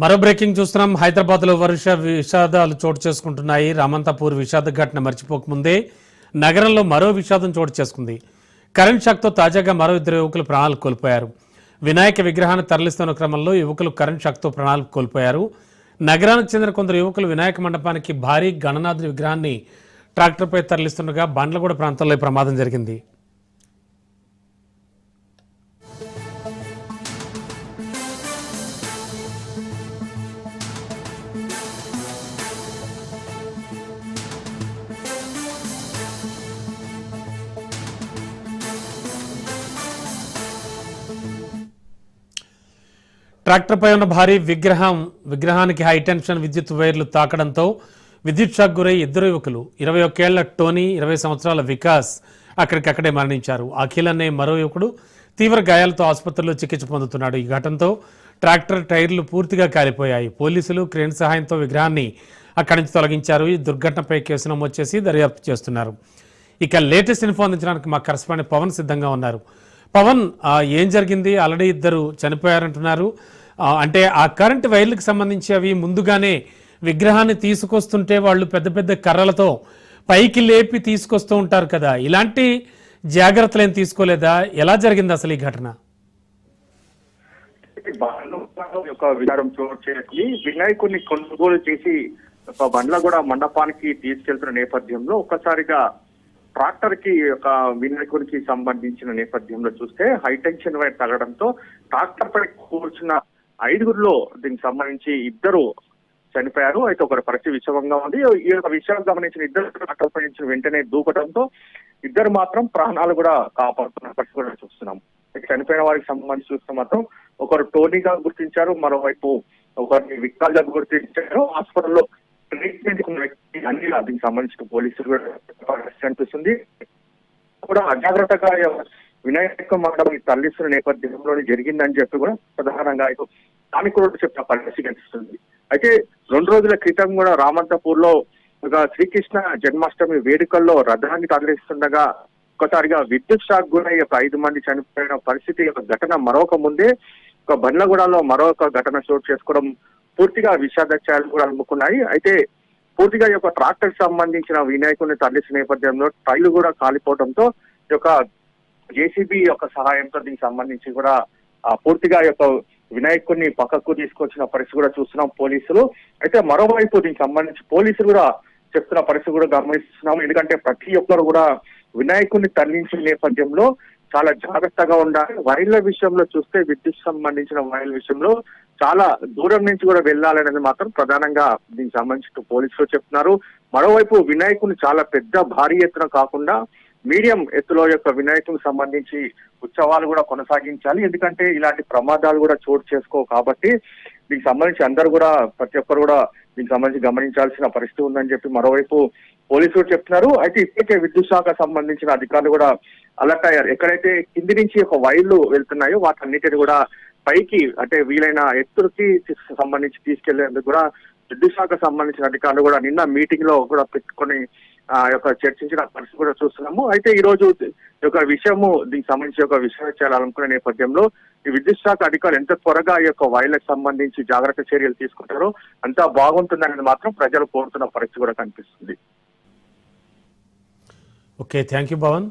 మరో బ్రేకింగ్ చూస్తున్నాం. హైదరాబాద్లో విషాదాలు చోటు చేసుకుంటున్నాయి. రామంతాపూర్ విషాద ఘటన మర్చిపోకముందే నగరంలో మరో విషాదం చోటు చేసుకుంది. కరెంట్ షాక్తో తాజాగా మరో ఇద్దరు యువకులు ప్రాణాలు కోల్పోయారు. వినాయక విగ్రహాన్ని తరలిస్తున్న క్రమంలో యువకులు కరెంట్ షాక్తో ప్రాణాలు కోల్పోయారు. నగరానికి చెందిన కొందరు యువకులు వినాయక మండపానికి భారీ గణనాథుని విగ్రహాన్ని ట్రాక్టర్పై తరలిస్తుండగా బండ్లగూడ ప్రాంతంలో ఈ ప్రమాదం జరిగింది. ట్రాక్టర్పై ఉన్న భారీ విగ్రహం విగ్రహానికి హైటెన్షన్ విద్యుత్ వైర్లు తాకడంతో విద్యుత్ షాక్ గురై ఇద్దరు యువకులు ఇరవై ఒకేళ్ళ టోనీ ఇరవై సంవత్సరాల వికాస్ అక్కడికక్కడే మరణించారు. అఖిల్ అనే మరో యువకుడు తీవ్ర గాయాలతో ఆసుపత్రిలో చికిత్స పొందుతున్నాడు. ఈ ఘటనతో ట్రాక్టర్ టైర్లు పూర్తిగా కాలిపోయాయి. పోలీసులు క్రేన్ సహాయంతో విగ్రహాన్ని అక్కడి నుంచి తొలగించారు. ఈ దుర్ఘటనపై కేసు నమోదు చేసి దర్యాప్తు చేస్తున్నారు. ఇక లేటెస్ట్ ఇన్ఫో అందించడానికి మా కరస్పాండెంట్ పవన్ సిద్ధంగా ఉన్నారు. పవన్ ఏం జరిగింది? ఆల్రెడీ ఇద్దరు చనిపోయారంటున్నారు. అంటే ఆ కరెంట్ వైర్లకు సంబంధించి అవి ముందుగానే విగ్రహాన్ని తీసుకొస్తుంటే వాళ్ళు పెద్ద పెద్ద కర్రలతో పైకి లేపి తీసుకొస్తూ ఉంటారు కదా. ఇలాంటి జాగ్రత్తలు ఏం తీసుకోలేదా? ఎలా జరిగింది అసలు ఈ ఘటన? బండ్ల యొక్క విచారం చోటు చేసి వినాయకుడిని కొనుగోలు చేసి ఒక బండ్ల కూడా మండపానికి తీసుకెళ్తున్న నేపథ్యంలో ఒక్కసారిగా ట్రాక్టర్కి ఒక వినాయకుడికి సంబంధించిన నేపథ్యంలో చూస్తే హైటెన్షన్ వైర్ తగ్గడంతో ట్రాక్టర్ పై కూర్చున్న ఐదుగురిలో దీనికి సంబంధించి ఇద్దరు చనిపోయారు. అయితే ఒకరి పరిస్థితి విషమంగా ఉంది. ఈ యొక్క విషయం గమనించిన ఇద్దరు సంబంధించిన వెంటనే దూకడంతో ఇద్దరు మాత్రం ప్రాణాలు కూడా కాపాడుతున్న పరిస్థితి కూడా చూస్తున్నాం. చనిపోయిన వారికి సంబంధించి చూస్తే మాత్రం ఒకరు టోనీగా గుర్తించారు. మరోవైపు ఒకరిని విక్కాల్గా గుర్తించారు. హాస్పిటల్లో ట్రీట్మెంట్ ఉన్న వ్యక్తి అన్ని దీనికి సంబంధించిన పోలీసులు కూడా అనిపిస్తుంది. కూడా అజాగ్రత్తగా వినాయక మండపం తరలిస్తున్న నేపథ్యంలో జరిగిందని చెప్పి కూడా ప్రధానంగా ఇటు స్థానికులు చెప్పిన పరిస్థితి కనిపిస్తుంది. అయితే రెండు రోజుల క్రితం కూడా రామంతపూర్లో ఒక శ్రీకృష్ణ జన్మాష్టమి వేడుకల్లో రథాన్ని తరలిస్తుండగా ఒకసారిగా విద్యుత్ షాక్ గురై ఒక ఐదు మంది చనిపోయిన పరిస్థితి ఒక ఘటన మరొక ముందే ఒక బండ్లగూడలో మరొక ఘటన చోటు చేసుకోవడం పూర్తిగా విషాదత్యాలు కూడా అమ్ముకున్నాయి. అయితే పూర్తిగా ఈ యొక్క ట్రాక్టర్ సంబంధించిన వినాయకుడిని తరలిసిన నేపథ్యంలో టైలు కూడా కాలిపోవడంతో ఈ యొక్క జేసీబీ యొక్క సహాయంతో దీనికి సంబంధించి కూడా పూర్తిగా యొక్క వినాయకుడిని పక్కకు తీసుకొచ్చిన పరిస్థితి కూడా చూస్తున్నాం పోలీసులు. అయితే మరోవైపు దీనికి సంబంధించి పోలీసులు కూడా చెప్తున్న పరిస్థితి కూడా గమనిస్తున్నాం ఎందుకంటే ప్రతి ఒక్కరు కూడా వినాయకుడిని తరలించిన నేపథ్యంలో చాలా జాగ్రత్తగా ఉండాలి. వైర్ల విషయంలో చూస్తే విద్యుత్ సంబంధించిన వైర్ల విషయంలో చాలా దూరం నుంచి కూడా వెళ్ళాలనేది మాత్రం ప్రధానంగా దీనికి సంబంధించి పోలీసులు చెప్తున్నారు. మరోవైపు వినాయకుని చాలా పెద్ద భారీ ఎత్తున కాకుండా మీడియం ఎత్తులో యొక్క వినాయకునికి సంబంధించి ఉత్సవాలు కూడా కొనసాగించాలి. ఎందుకంటే ఇలాంటి ప్రమాదాలు కూడా చోటు చేసుకో కాబట్టి దీనికి సంబంధించి అందరూ కూడా ప్రతి ఒక్కరు కూడా దీనికి సంబంధించి గమనించాల్సిన పరిస్థితి ఉందని చెప్పి మరోవైపు పోలీసులు చెప్తున్నారు. అయితే ఇప్పటికే విద్యుత్ శాఖ సంబంధించిన అధికారులు కూడా అలర్ట్ అయ్యారు. ఎక్కడైతే కింది నుంచి ఒక వైర్లు వెళ్తున్నాయో వాటన్నిటిని కూడా పైకి అంటే వీలైన ఎత్తులకి సంబంధించి తీసుకెళ్ళేందుకు కూడా విద్యుత్ శాఖ సంబంధించిన అధికారులు కూడా నిన్న మీటింగ్లో కూడా పెట్టుకొని యొక్క చర్చించిన పరిస్థితి కూడా చూస్తున్నాము. అయితే ఈ రోజు ఈ యొక్క విషయము దీనికి సంబంధించి ఒక విషయం చేయాలనుకునే నేపథ్యంలో ఈ విద్యుత్ శాఖ అధికారులు ఎంత త్వరగా ఈ యొక్క వైర్లకు సంబంధించి జాగ్రత్త చర్యలు తీసుకుంటారో అంతా బాగుంటుందనేది మాత్రం ప్రజలు కోరుతున్న పరిస్థితి కూడా కనిపిస్తుంది. Okay thank you Bhavan.